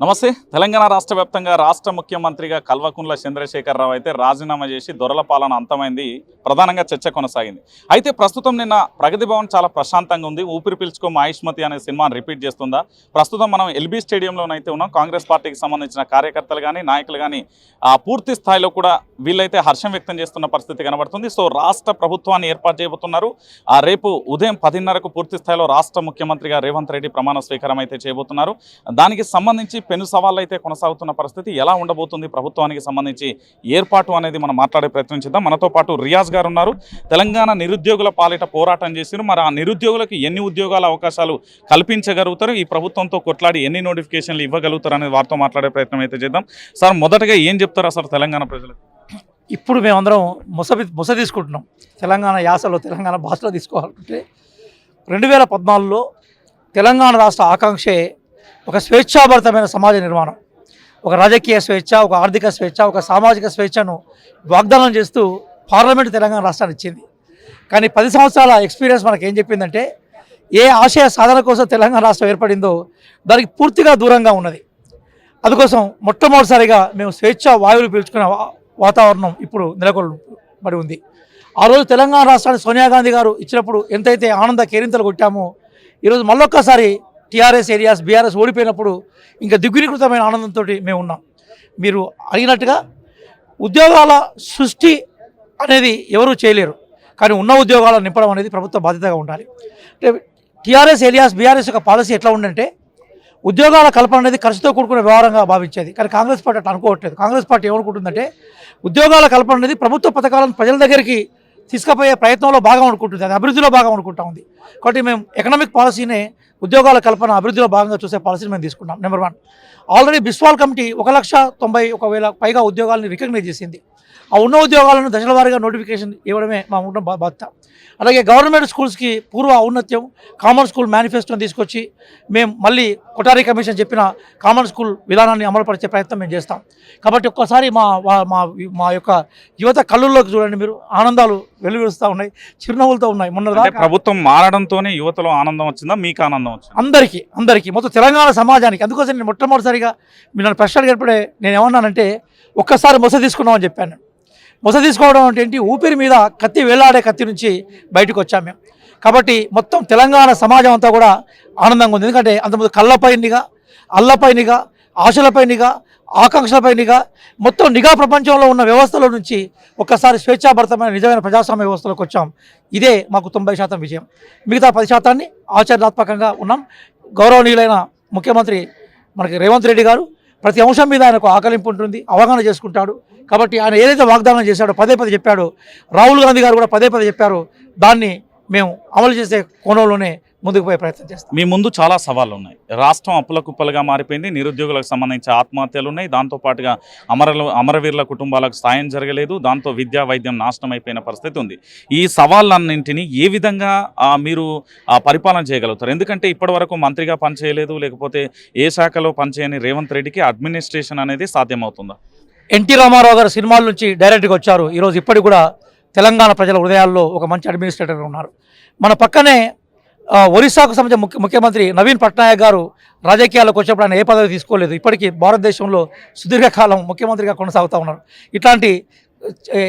నమస్తే. తెలంగాణ రాష్ట్ర వ్యాప్తంగా రాష్ట్ర ముఖ్యమంత్రిగా కల్వకుంట్ల చంద్రశేఖరరావు అయితే రాజీనామా చేసి దొరల పాలన అంతమైంది. ప్రధానంగా చర్చ కొనసాగింది. అయితే ప్రస్తుతం నిన్న ప్రగతి భవన్ చాలా ప్రశాంతంగా ఉంది. ఊపిరి పీల్చుకో ఆయుష్మతి అనే సినిమాను రిపీట్ చేస్తుందా? ప్రస్తుతం మనం ఎల్బీ స్టేడియంలోనైతే ఉన్నాం. కాంగ్రెస్ పార్టీకి సంబంధించిన కార్యకర్తలు కానీ నాయకులు కానీ ఆ పూర్తి స్థాయిలో కూడా వీళ్ళైతే హర్షం వ్యక్తం చేస్తున్న పరిస్థితి కనబడుతుంది. సో రాష్ట్ర ప్రభుత్వాన్ని ఏర్పాటు చేయబోతున్నారు. ఆ రేపు ఉదయం పదిన్నరకు పూర్తి స్థాయిలో రాష్ట్ర ముఖ్యమంత్రిగా రేవంత్ రెడ్డి ప్రమాణ స్వీకారం అయితే చేయబోతున్నారు. దానికి సంబంధించి పెను సవాళ్ళు అయితే కొనసాగుతున్న పరిస్థితి ఎలా ఉండబోతుంది ప్రభుత్వానికి సంబంధించి ఏర్పాటు అనేది మనం మాట్లాడే ప్రయత్నం చేద్దాం. మనతో పాటు రియాజ్ గారు ఉన్నారు. తెలంగాణ నిరుద్యోగుల పాలిట పోరాటం చేసిన మరి ఆ నిరుద్యోగులకు ఎన్ని ఉద్యోగాల అవకాశాలు కల్పించగలుగుతారు? ఈ ప్రభుత్వంతో కొట్లాడి ఎన్ని నోటిఫికేషన్లు ఇవ్వగలుగుతారు అనేది వారితో మాట్లాడే ప్రయత్నం అయితే చేద్దాం. సార్ మొదటగా ఏం చెప్తారు అసలు తెలంగాణ ప్రజలకు? ఇప్పుడు మేమందరం ముస ముస తీసుకుంటున్నాం. తెలంగాణ యాసలో తెలంగాణ భాషలో తీసుకోవాలంటే రెండు వేల పద్నాలుగులో తెలంగాణ రాష్ట్ర ఆకాంక్షే ఒక స్వేచ్ఛాభరితమైన సమాజ నిర్మాణం. ఒక రాజకీయ స్వేచ్ఛ ఒక ఆర్థిక స్వేచ్ఛ ఒక సామాజిక స్వేచ్ఛను వాగ్దానం చేస్తూ పార్లమెంట్ తెలంగాణ రాష్ట్రాన్ని ఇచ్చింది. కానీ పది సంవత్సరాల ఎక్స్పీరియన్స్ మనకి ఏం చెప్పిందంటే ఏ ఆశయ సాధన కోసం తెలంగాణ రాష్ట్రం ఏర్పడిందో దానికి పూర్తిగా దూరంగా ఉన్నది. అందుకోసం మొట్టమొదటిసారిగా మేము స్వేచ్ఛ వాయువులు పీల్చుకునే వాతావరణం ఇప్పుడు నెలకొల్పబడి ఉంది. ఆ రోజు తెలంగాణ రాష్ట్రాన్ని సోనియా గాంధీ గారు ఇచ్చినప్పుడు ఎంతైతే ఆనంద కేరింతలు కొట్టామో ఈరోజు మళ్ళొక్కసారి టీఆర్ఎస్ ఏరియాస్ బీఆర్ఎస్ ఓడిపోయినప్పుడు ఇంకా దిగ్గురీకృతమైన ఆనందంతో మేము ఉన్నాం. మీరు అడిగినట్టుగా ఉద్యోగాల సృష్టి అనేది ఎవరూ చేయలేరు. కానీ ఉన్న ఉద్యోగాలను నింపడం అనేది ప్రభుత్వ బాధ్యతగా ఉండాలి. అంటే T R S areas B R S యొక్క పాలసీ ఎట్లా ఉందంటే ఉద్యోగాల కల్పన అనేది ఖర్చుతో కూడుకునే వ్యవహారంగా భావించేది. కానీ కాంగ్రెస్ పార్టీ అట్లా అనుకోవట్లేదు. కాంగ్రెస్ పార్టీ ఏమనుకుంటుందంటే ఉద్యోగాల కల్పన అనేది ప్రభుత్వ పథకాలను ప్రజల దగ్గరికి తీసుకుపోయే ప్రయత్నంలో భాగం అనుకుంటుంది అది అభివృద్ధిలో భాగం అనుకుంటా ఉంది. కాబట్టి మేము ఎకనామిక్ పాలసీనే ఉద్యోగాల కల్పన అభివృద్ధిలో భాగంగా చూసే పాలసీని మేము తీసుకున్నాం. Number one already Biswal committee ఒక లక్ష తొంభై ఒక వేల పైగా ఉద్యోగాలను రికగ్నైజ్ చేసింది. ఆ ఉన్న ఉద్యోగాలను దశల వారీగా నోటిఫికేషన్ ఇవ్వడమే మా ఉన్న బాధ్యత. అలాగే గవర్నమెంట్ స్కూల్స్కి పూర్వ ఔన్నత్యం కామన్ స్కూల్ మేనిఫెస్టోని తీసుకొచ్చి మేము మళ్ళీ కొటారి కమిషన్ చెప్పిన కామన్ స్కూల్ విధానాన్ని అమలుపరిచే ప్రయత్నం మేము చేస్తాం. కాబట్టి ఒక్కసారి మా మా మా యొక్క యువత కళ్ళుల్లోకి చూడండి మీరు. ఆనందాలు వెలువరుస్తూ ఉన్నాయి చిరునవ్వులతో ఉన్నాయి. మొన్న ప్రభుత్వం మారడంతోనే యువతలో ఆనందం వచ్చిందా? మీకు ఆనందం వచ్చిందా? అందరికీ అందరికీ మొత్తం తెలంగాణ సమాజానికి. అందుకోసం నేను మొట్టమొదటిసారిగా మీరు నన్ను ప్రశ్న అడిగినప్పుడే నేను ఏమన్నానంటే ఒక్కసారి మొస తీసుకున్నామని చెప్పాను. మొస తీసుకోవడం అంటే ఏంటి? ఊపిరి మీద కత్తి వేలాడే కత్తి నుంచి బయటకు వచ్చాం మేము. కాబట్టి మొత్తం తెలంగాణ సమాజం అంతా కూడా ఆనందంగా ఉంది. ఎందుకంటే అంతకుముందు కళ్ళపై నిగా అల్లపై నిగా ఆశలపై నిగా ఆకాంక్షలపై నిఘా మొత్తం నిఘా ప్రపంచంలో ఉన్న వ్యవస్థల నుంచి ఒక్కసారి స్వేచ్ఛాభరితమైన నిజమైన ప్రజాస్వామ్య వ్యవస్థలోకి వచ్చాం. ఇదే మాకు తొంభై శాతం విజయం. మిగతా పది శాతాన్ని ఆచరణాత్మకంగా ఉన్నాం. గౌరవనీయులైన ముఖ్యమంత్రి మనకి రేవంత్ రెడ్డి గారు ప్రతి అంశం మీద ఆయనకు ఆకలింపు ఉంటుంది అవగాహన చేసుకుంటాడు. కాబట్టి ఆయన ఏదైతే వాగ్దానం చేశాడో పదే పదే చెప్పాడో. రాహుల్ గాంధీ గారు కూడా పదే పదే చెప్పారు. దాన్ని మేము అమలు చేసే కోణంలోనే ముందుకు పోయే ప్రయత్నం చేస్తాం. మీ ముందు చాలా సవాళ్ళు ఉన్నాయి రాష్ట్రం అప్పుల కుప్పలుగా మారిపోయింది. నిరుద్యోగులకు సంబంధించి ఆత్మహత్యలు ఉన్నాయి దాంతో పాటుగా అమరలు అమరవీరుల కుటుంబాలకు సాయం జరగలేదు. దాంతో విద్యా వైద్యం నాశనం అయిపోయిన పరిస్థితి ఉంది. ఈ సవాళ్ళన్నింటినీ ఏ విధంగా మీరు పరిపాలన చేయగలుగుతారు? ఎందుకంటే ఇప్పటి వరకు మంత్రిగా పనిచేయలేదు లేకపోతే ఏ శాఖలో పనిచేయని రేవంత్ రెడ్డికి అడ్మినిస్ట్రేషన్ అనేది సాధ్యమవుతుందా? ఎన్టీ రామారావు గారు సినిమాల నుంచి డైరెక్ట్గా వచ్చారు. ఈరోజు ఇప్పటికి కూడా తెలంగాణ ప్రజల హృదయాల్లో ఒక మంచి అడ్మినిస్ట్రేటర్ ఉన్నారు. మన పక్కనే ఒరిస్సాకు సంబంధించిన ముఖ్య ముఖ్యమంత్రి నవీన్ పట్నాయక్ గారు రాజకీయాల్లోకి వచ్చినప్పుడు ఆయన ఏ పదవి తీసుకోలేదు. ఇప్పటికీ భారతదేశంలో సుదీర్ఘకాలం ముఖ్యమంత్రిగా కొనసాగుతూ ఉన్నారు. ఇట్లాంటి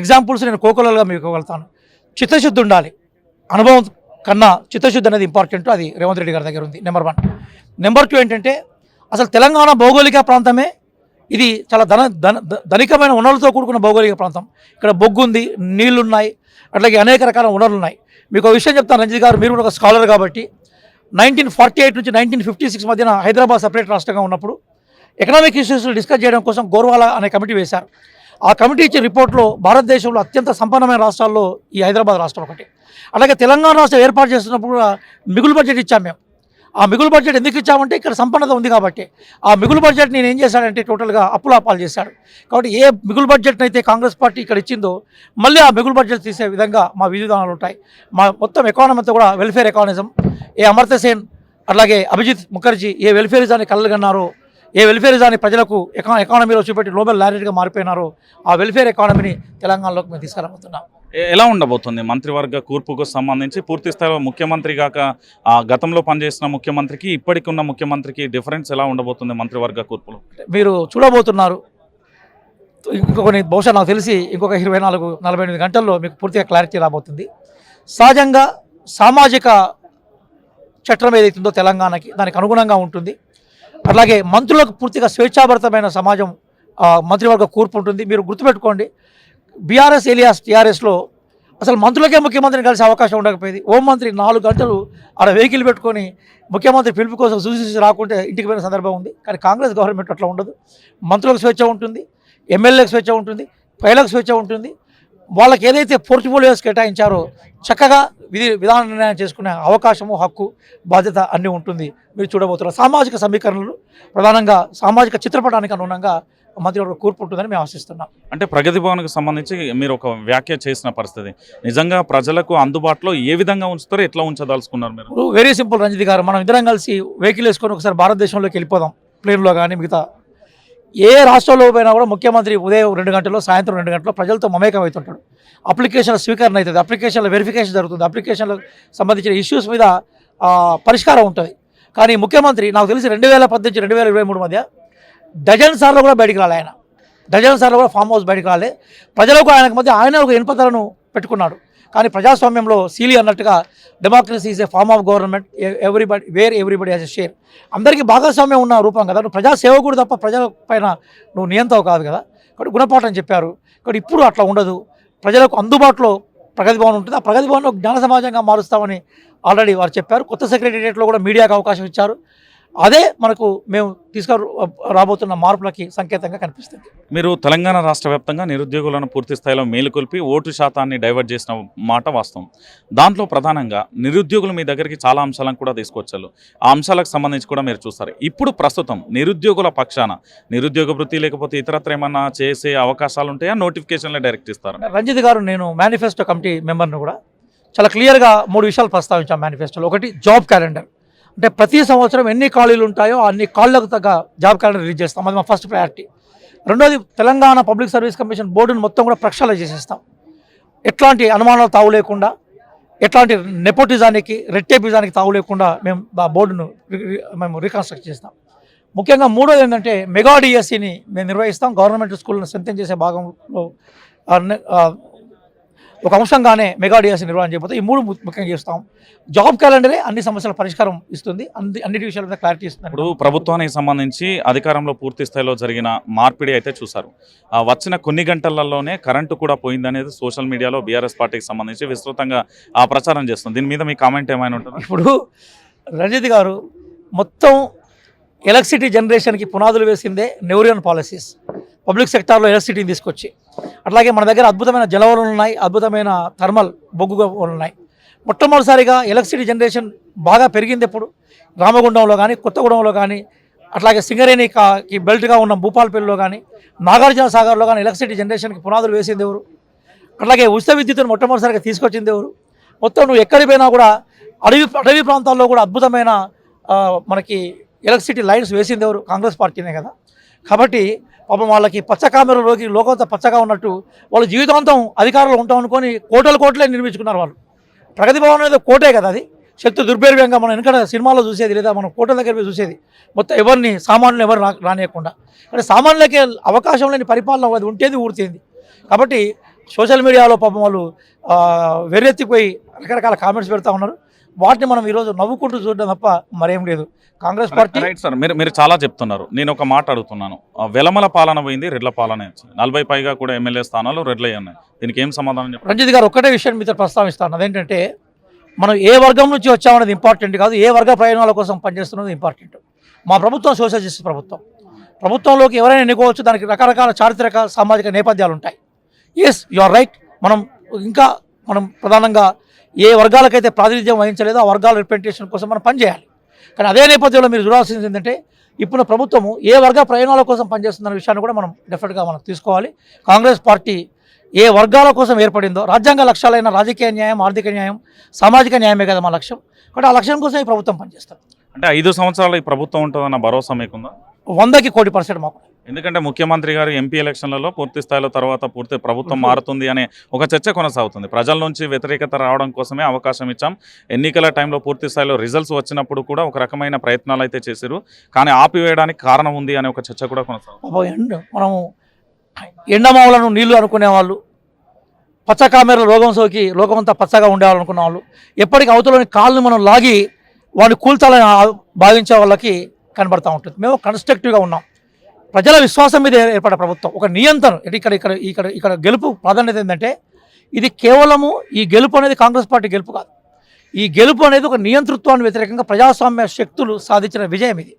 ఎగ్జాంపుల్స్ నేను కోకొలలుగా మీకు ఇవ్వగలుగుతాను. చిత్తశుద్ధి ఉండాలి. అనుభవం కన్నా చిత్తశుద్ధి అనేది ఇంపార్టెంట్ అది రేవంత్ రెడ్డి గారి దగ్గర ఉంది. నెంబర్ వన్ నెంబర్ టూ ఏంటంటే అసలు తెలంగాణ భౌగోళిక ప్రాంతమే. ఇది చాలా ధన ధన ధనికమైన వనరులతో కూడుకున్న భౌగోళిక ప్రాంతం. ఇక్కడ బొగ్గు ఉంది నీళ్ళున్నాయి అట్లాగే అనేక రకాల వనరులు ఉన్నాయి. మీకు ఒక విషయం చెప్తాను రంజిత్ గారు మీరు ఒక స్కాలర్ కాబట్టి. నైన్టీన్ ఫార్టీ ఎయిట్ నుంచి నైన్టీన్ ఫిఫ్టీ సిక్స్ మధ్యన హైదరాబాద్ సపరేట్ రాష్ట్రంగా ఉన్నప్పుడు ఎకనామిక్ ఇష్యూస్ డిస్కస్ చేయడం కోసం గోర్వాలా అనే కమిటీ వేశారు. ఆ కమిటీ ఇచ్చిన రిపోర్ట్లో భారతదేశంలో అత్యంత సంపన్నమైన రాష్ట్రాల్లో ఈ హైదరాబాద్ రాష్ట్రం ఒకటి. అలాగే తెలంగాణ రాష్ట్రం ఏర్పాటు చేస్తున్నప్పుడు కూడా మిగులు బడ్జెట్ ఇచ్చాం మేము. ఆ మిగులు బడ్జెట్ ఎందుకు ఇచ్చామంటే ఇక్కడ సంపన్నత ఉంది కాబట్టి. ఆ మిగులు బడ్జెట్ నేను ఏం చేశాడంటే టోటల్గా అప్పులాపాలు చేశాడు. కాబట్టి ఏ మిగులు బడ్జెట్ని అయితే కాంగ్రెస్ పార్టీ ఇక్కడ ఇచ్చిందో మళ్ళీ ఆ మిగులు బడ్జెట్ తీసే విధంగా మా విధానాలు ఉంటాయి. మా మొత్తం ఎకానమీ అంతా కూడా వెల్ఫేర్ ఎకానిజం ఏ అమర్త్య సేన్ అభిజిత్ ముఖర్జీ ఏ వెల్ఫేరిజాన్ని కలగన్నారో ఏ వెల్ఫేరిజాన్ని ప్రజలకు ఎకా ఎకానమీలో చూపెట్టి నోబెల్ లారెట్గా మారిపోయినారో ఆ వెల్ఫేర్ ఎకానమీని తెలంగాణలోకి మేము తీసుకురాబోతున్నాం. ఎలా ఉండబోతుంది? మంత్రివర్గ కూర్పుకు సంబంధించి పూర్తి స్థాయిలో ముఖ్యమంత్రి కాక ఆ గతంలో పనిచేసిన ముఖ్యమంత్రికి ఇప్పటికి ఉన్న ముఖ్యమంత్రికి డిఫరెన్స్ ఎలా ఉండబోతుంది మంత్రివర్గ కూర్పులో? మీరు చూడబోతున్నారు. ఇంకొక కొన్ని బహుశా నాకు తెలిసి ఇంకొక ఇరవై నాలుగు నలభై ఎనిమిది గంటల్లో మీకు పూర్తిగా క్లారిటీ రాబోతుంది. సహజంగా సామాజిక చట్టం ఏదైతుందో తెలంగాణకి దానికి అనుగుణంగా ఉంటుంది. అలాగే మంత్రులకు పూర్తిగా స్వేచ్ఛాభరితమైన సమాజం మంత్రివర్గ కూర్పు ఉంటుంది. మీరు గుర్తుపెట్టుకోండి బీఆర్ఎస్ ఏలియాస్ టీఆర్ఎస్లో అసలు మంత్రులకే ముఖ్యమంత్రిని కలిసే అవకాశం ఉండకపోయింది. హోం మంత్రి నాలుగు గంటలు ఆడ వెహికల్ పెట్టుకొని ముఖ్యమంత్రి పిలుపు కోసం చూసి రాకుంటే ఇంటికి పోయిన సందర్భం ఉంది. కానీ కాంగ్రెస్ గవర్నమెంట్ అట్లా ఉండదు. మంత్రులకు స్వేచ్ఛ ఉంటుంది ఎమ్మెల్యేలకు స్వేచ్ఛ ఉంటుంది ప్రజలకు స్వేచ్ఛ ఉంటుంది. వాళ్ళకి ఏదైతే పోర్ట్ఫోలియోస్ కేటాయించారో చక్కగా విధి విధాన నిర్ణయం చేసుకునే అవకాశము హక్కు బాధ్యత అన్నీ ఉంటుంది. మీరు చూడబోతున్నారు సామాజిక సమీకరణలు ప్రధానంగా సామాజిక చిత్రపటానికి అనుగుణంగా మంత్రివర్గ కూర్పు ఉంటుందని మేము ఆశిస్తున్నాం. అంటే ప్రగతి భవన్కి సంబంధించి మీరు ఒక వ్యాఖ్య చేసిన పరిస్థితి. నిజంగా ప్రజలకు అందుబాటులో ఏ విధంగా ఉంచుతారో ఎట్లా ఉంచదలుచుకున్నారు మీరు? వెరీ సింపుల్ రంజిత్ గారు మనం ఇద్దరం కలిసి వెహికల్ వేసుకొని ఒకసారి భారతదేశంలోకి వెళ్ళిపోదాం. ప్లేన్లో కానీ మిగతా ఏ రాష్ట్రంలో పోయినా కూడా ముఖ్యమంత్రి ఉదయం రెండు గంటల్లో సాయంత్రం రెండు గంటల్లో ప్రజలతో మమేకం అవుతుంటాడు. అప్లికేషన్ల స్వీకరణ అవుతుంది. అప్లికేషన్ల వెరిఫికేషన్ జరుగుతుంది. అప్లికేషన్లకు సంబంధించిన ఇష్యూస్ మీద పరిష్కారం ఉంటుంది. కానీ ముఖ్యమంత్రి నాకు తెలిసి రెండు వేల పద్దెనిమిది రెండు వేల ఇరవై మూడు మధ్య డజన్ సార్లు కూడా బయటికి రాలే ఆయన. డజన్ సార్లు కూడా ఫామ్ హౌస్ బయటికి రాలే. ప్రజలకు ఆయనకు మధ్య ఆయన ఒక ఇన్పతలను పెట్టుకున్నాడు. కానీ ప్రజాస్వామ్యంలో సీలి అన్నట్టుగా democracy is a form of government everybody where everybody has a share అందరికీ భాగస్వామ్యం ఉన్న రూపం కదా. నువ్వు ప్రజాసేవకుడు తప్ప ప్రజల పైన నువ్వు నియంత్రణ కాదు కదా. కాబట్టి గుణపాఠం చెప్పారు. కాబట్టి ఇప్పుడు అట్లా ఉండదు. ప్రజలకు అందుబాటులో ప్రగతి భవన్ ఉంటుంది. ఆ ప్రగతి భవన్ జ్ఞాన సమాజంగా మారుస్తామని ఆల్రెడీ వారు చెప్పారు. కొత్త సెక్రటేరియట్లో కూడా మీడియాకు అవకాశం ఇచ్చారు. అదే మనకు మేము తీసుకు రాబోతున్న మార్పులకి సంకేతంగా కనిపిస్తుంది. మీరు తెలంగాణ రాష్ట్ర వ్యాప్తంగా నిరుద్యోగులను పూర్తి స్థాయిలో మేలుకొల్పి ఓటు శాతాన్ని డైవర్ట్ చేసిన మాట వాస్తవం. దాంట్లో ప్రధానంగా నిరుద్యోగులు మీ దగ్గరికి చాలా అంశాలను కూడా తీసుకొచ్చారు. ఆ అంశాలకు సంబంధించి కూడా మీరు చూస్తారు. ఇప్పుడు ప్రస్తుతం నిరుద్యోగుల పక్షాన నిరుద్యోగ వృత్తి లేకపోతే ఇతరత్ర ఏమన్నా చేసే అవకాశాలు ఉంటాయా? నోటిఫికేషన్లే డైరెక్ట్ ఇస్తారు? రంజిత్ గారు నేను మేనిఫెస్టో కమిటీ మెంబర్ను కూడా చాలా క్లియర్గా మూడు విషయాలు ప్రస్తావించాం మేనిఫెస్టోలో. ఒకటి జాబ్ క్యాలెండర్. అంటే ప్రతి సంవత్సరం ఎన్ని ఖాళీలు ఉంటాయో అన్ని ఖాళీలకు తగ్గ జాబ్ క్యాలెండర్ రిలీజ్ చేస్తాం. అది మా ఫస్ట్ ప్రయారిటీ రెండోది తెలంగాణ పబ్లిక్ సర్వీస్ కమిషన్ బోర్డును మొత్తం కూడా ప్రక్షాళన చేసేస్తాం. ఎట్లాంటి అనుమానాలు తావు లేకుండా ఎట్లాంటి నెపోటిజానికి రెట్టేపిజానికి తావు లేకుండా మేము ఆ బోర్డును మేము రీకన్స్ట్రక్ట్ చేస్తాం. ముఖ్యంగా మూడోది ఏంటంటే మెగా డిఎస్సిని మేము నిర్వహిస్తాం. గవర్నమెంట్ స్కూల్ను సొంతం చేసే భాగంలో ఒక అంశంగానే మెగా డిఎస్సి నిర్వహణ చేయబోతే ఈ మూడు ముఖ్యంగా చేస్తాం. జాబ్ క్యాలెండరే అన్ని సమస్యల పరిష్కారం ఇస్తుంది. అన్ని అన్నిటి విషయాల మీద క్లారిటీ ఇస్తుంది. ఇప్పుడు ప్రభుత్వానికి సంబంధించి అధికారంలో పూర్తి స్థాయిలో జరిగిన మార్పిడి అయితే చూసారు ఆ వచ్చిన కొన్ని గంటలలోనే కరెంటు కూడా పోయిందనేది సోషల్ మీడియాలో బీఆర్ఎస్ పార్టీకి సంబంధించి విస్తృతంగా ఆ ప్రచారం చేస్తుంది. దీని మీద మీ కామెంట్ ఏమైనా ఉంటుందా? ఇప్పుడు రంజిత్ గారు మొత్తం ఎలక్ట్రిసిటీ జనరేషన్కి పునాదులు వేసిందే నెవరియన్ పాలసీస్. పబ్లిక్ సెక్టార్లో ఎలక్ట్రిసిటీని తీసుకొచ్చి. అట్లాగే మన దగ్గర అద్భుతమైన జలవనరులు ఉన్నాయి అద్భుతమైన థర్మల్ బొగ్గు ఉన్నాయి. మొట్టమొదటిసారిగా ఎలక్ట్రిసిటీ జనరేషన్ బాగా పెరిగింది ఎప్పుడు? రామగుండంలో కానీ కొత్తగూడెంలో కానీ అట్లాగే సింగరేణి కాకి బెల్ట్గా ఉన్న భూపాలపల్లిలో కానీ నాగార్జున సాగర్లో కానీ ఎలక్ట్రిసిటీ జనరేషన్కి పునాదులు వేసింది ఎవరు? అట్లాగే ఉచిత విద్యుత్తును మొట్టమొదటిసారిగా తీసుకొచ్చింది ఎవరు? మొత్తం నువ్వు ఎక్కడికి పోయినా కూడా అడవి అడవి ప్రాంతాల్లో కూడా అద్భుతమైన మనకి ఎలక్ట్రిసిటీ లైన్స్ వేసింది ఎవరు? కాంగ్రెస్ పార్టీనే కదా. కాబట్టి పాపం వాళ్ళకి పచ్చకామెరలోకి లోకంతో పచ్చగా ఉన్నట్టు వాళ్ళ జీవితాంతం అధికారంలో ఉంటాం అనుకొని కోటల కోట్లే నిర్మించుకున్నారు వాళ్ళు. ప్రగతి భవన్ అనేది కోటే కదా అది. శక్తి దుర్భేర్యంగా మనం వెనకడ సినిమాలో చూసేది లేదా మనం కోటల దగ్గర చూసేది. మొత్తం ఎవరిని సామాన్యులు ఎవరు రా రానియకుండా. అంటే సామాన్యులకే అవకాశం లేని పరిపాలన అది ఉంటేది ఊరితేంది. కాబట్టి సోషల్ మీడియాలో పాపం వాళ్ళు వెర్రెత్తిపోయి రకరకాల కామెంట్స్ పెడతా ఉన్నారు. వాటిని మనం ఈరోజు నవ్వుకుంటూ చూడడం తప్ప మరేం లేదు. Congress party right sir. మీరు మీరు చాలా చెప్తున్నారు. నేను ఒక మాట అడుగుతున్నాను. వెలమల పాలన పోయింది రెడ్ల పాలన నలభై పైగా కూడా ఎమ్మెల్యే స్థానాలు రెడ్లే ఉన్నాయి. దీనికి ఏం సమాధానం చెప్పండి రంజిత్ గారు ఒక్కటే విషయం మీతో ప్రస్తావిస్తాను. అదేంటంటే మనం ఏ వర్గం నుంచి వచ్చామనేది ఇంపార్టెంట్ కాదు. ఏ వర్గ ప్రయోజనాల కోసం పనిచేస్తున్నది ఇంపార్టెంట్. మా ప్రభుత్వం సోషల్ జస్టిస్ ప్రభుత్వం. ప్రభుత్వంలోకి ఎవరైనా ఎన్నుకోవచ్చు దానికి రకరకాల చారిత్రక సామాజిక నేపథ్యాలు ఉంటాయి. ఎస్ యు ఆర్ రైట్ మనం ఇంకా మనం ప్రధానంగా ఏ వర్గాలకైతే ప్రాతినిధ్యం వహించలేదో ఆ వర్గాల రిప్రజెంటేషన్ కోసం మనం పనిచేయాలి. కానీ అదే నేపథ్యంలో మీరు చూడాల్సింది ఏంటంటే ఇప్పుడు ప్రభుత్వము ఏ వర్గ ప్రయోజనాల కోసం పనిచేస్తున్న విషయాన్ని కూడా మనం డెఫినెట్గా మనం తీసుకోవాలి. కాంగ్రెస్ పార్టీ ఏ వర్గాల కోసం ఏర్పడిందో రాజ్యాంగ లక్ష్యాలైన రాజకీయ న్యాయం ఆర్థిక న్యాయం సామాజిక న్యాయమే కదా మా లక్ష్యం. కాబట్టి ఆ లక్ష్యం కోసం ఈ ప్రభుత్వం పనిచేస్తుంది. అంటే ఐదు సంవత్సరాలు ఈ ప్రభుత్వం ఉంటుందన్న భరోసా మీకుందా? వందకి కోటి పర్సెంట్ మాకు. ఎందుకంటే ముఖ్యమంత్రి గారు ఎంపీ ఎలక్షన్లలో పూర్తి స్థాయిలో తర్వాత పూర్తి ప్రభుత్వం మారుతుంది అనే ఒక చర్చ కొనసాగుతుంది. ప్రజల నుంచి వ్యతిరేకత రావడం కోసమే అవకాశం ఇచ్చాం. ఎన్నికల టైంలో పూర్తి స్థాయిలో రిజల్ట్స్ వచ్చినప్పుడు కూడా ఒక రకమైన ప్రయత్నాలు అయితే చేశారు. కానీ ఆపివేయడానికి కారణం ఉంది అనే ఒక చర్చ కూడా కొనసాగుతుంది. మనము ఎండమావులను నీళ్ళు అనుకునే వాళ్ళు పచ్చ కామెర రోగం సోకి లోకమంతా పచ్చగా ఉండేవాళ్ళు అనుకున్న వాళ్ళు ఎప్పటికీ అవతలని కాళ్ళని మనం లాగి వాళ్ళు కూల్చాలని భావించే వాళ్ళకి కనబడతా ఉంటుంది. మేము కన్స్ట్రక్టివ్గా ఉన్నాం. ప్రజల విశ్వాసం మీద ఏర్పడే ప్రభుత్వం ఒక నియంత్రణ. ఇక్కడ ఇక్కడ ఇక్కడ ఇక్కడ గెలుపు ప్రాధాన్యత ఏంటంటే ఇది కేవలము ఈ గెలుపు అనేది కాంగ్రెస్ పార్టీ గెలుపు కాదు. ఈ గెలుపు అనేది ఒక నియంతృత్వాన్ని వ్యతిరేకంగా ప్రజాస్వామ్య శక్తులు సాధించిన విజయం ఇది.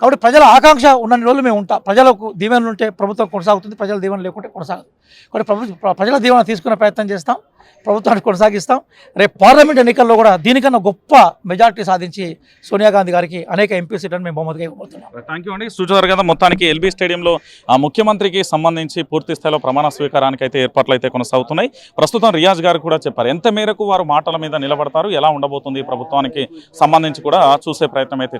కాబట్టి ప్రజల ఆకాంక్ష ఉన్న రోజులు మేము ఉంటాం. ప్రజలకు దీవెనలు ఉంటే ప్రభుత్వం కొనసాగుతుంది ప్రజల దీవెన లేకుంటే కొనసాగదు. కాబట్టి ప్రభుత్వ ప్రజల దీవెన తీసుకునే ప్రయత్నం చేస్తాం ప్రభుత్వాన్ని కొనసాగిస్తాం. రేపు పార్లమెంట్ ఎన్నికల్లో కూడా దీనికన్నా గొప్ప మెజార్టీ సాధించి సోనియా గాంధీ గారికి అనేక ఎంపీ సీట్లను మేము బహుమతిగా ఇవ్వబోతున్నాం. Uh, థ్యాంక్ యూ అండి. చూసారు కదా మొత్తానికి ఎల్బీ స్టేడియంలో ఆ ముఖ్యమంత్రికి సంబంధించి పూర్తి స్థాయిలో ప్రమాణ స్వీకారానికి అయితే ఏర్పాట్లు అయితే కొనసాగుతున్నాయి. ప్రస్తుతం రియాజ్ గారు కూడా చెప్పారు ఎంత మేరకు వారు మాటల మీద నిలబడతారు ఎలా ఉండబోతుంది ప్రభుత్వానికి సంబంధించి కూడా చూసే ప్రయత్నం అయితే